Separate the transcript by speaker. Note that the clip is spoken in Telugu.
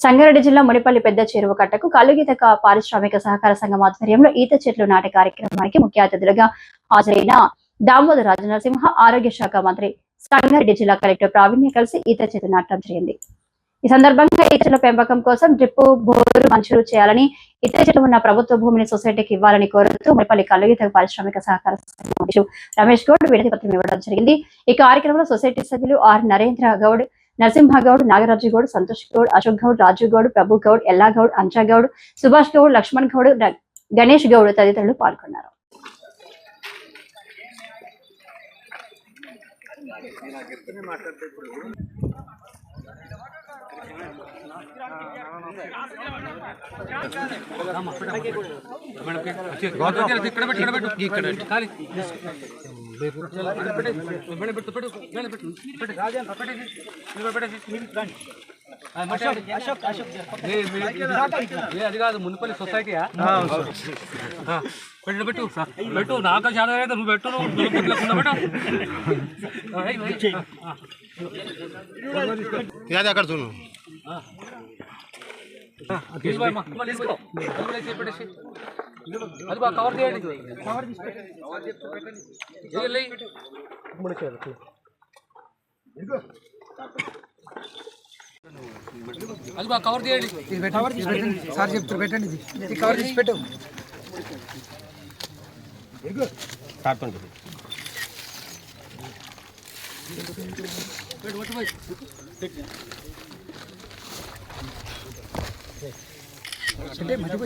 Speaker 1: సంగారెడ్డి జిల్లా మునిపల్లి పెద్ద చెరువు కట్టకు కల్లుగీత పారిశ్రామిక సహకార సంఘం ఆధ్వర్యంలో ఈత చెట్లు నాటే కార్యక్రమానికి ముఖ్య అతిథులుగా హాజరైన దామోదర రాజనరసింహ ఆరోగ్య శాఖ మంత్రి సంగారెడ్డి జిల్లా కలెక్టర్ ప్రావీణ్య కలిసి ఈత చెట్లు నాటడం జరిగింది ఈ సందర్భంగా ఈతల చెట్ల పెంపకం కోసం డ్రిప్ బోరు మంజూరు చేయాలని ఈత చెట్లు ఉన్న ప్రభుత్వ భూమిని సొసైటీకి ఇవ్వాలని కోరుతూ మునిపల్లి కల్లుగీత పారిశ్రామిక సహకార సంఘం రమేష్ గౌడ్ విడతి పత్రం ఇవ్వడం జరిగింది. ఈ కార్యక్రమంలో సొసైటీ సభ్యులు ఆర్ నరేంద్ర గౌడ్ నరసింహగౌడ్ నాగరాజుగౌడ్ సంతోష్ గౌడ్ అశోక్ గౌడ్ రాజు గౌడ్ ప్రభు గౌడ్ ఎల్లా గౌడ్ అంజా సుభాష్ గౌడ్ లక్ష్మణ్ గౌడ్ గణేష్ గౌడ్ తదితరులు పాల్గొన్నారు.
Speaker 2: ఇక్కడ పెట్టు ఇక్కడ పెట్టు ఇక్కడ పెట్టు ఖాళీ పెట్టు పెట్టు పెట్టు అది కాదు మున్సిపల్ సొసైటీయా పెట్టు పెట్టు పెట్టు నాకు చాలా అయితే నువ్వు పెట్టు నువ్వు నువ్వు పెట్టు, కింద పెట్టు ఆ, ఏయ్, ఏయ్.
Speaker 3: అది అక్కడ చూడు
Speaker 2: తీసుకో అమ్మా. అమ్మా, తీసుకో. అందులో వేసి పెట్టేసి. అది బాగా కవర్ చేయండి కవర్ తీసి పెట్టండి. ఏయ్, లే. అది బాగా కవర్ చేయండి
Speaker 4: సార్ చెప్తారు పెట్టండి ఇది ఈ కవర్ తీసి పెట్టు అంటే మధ్య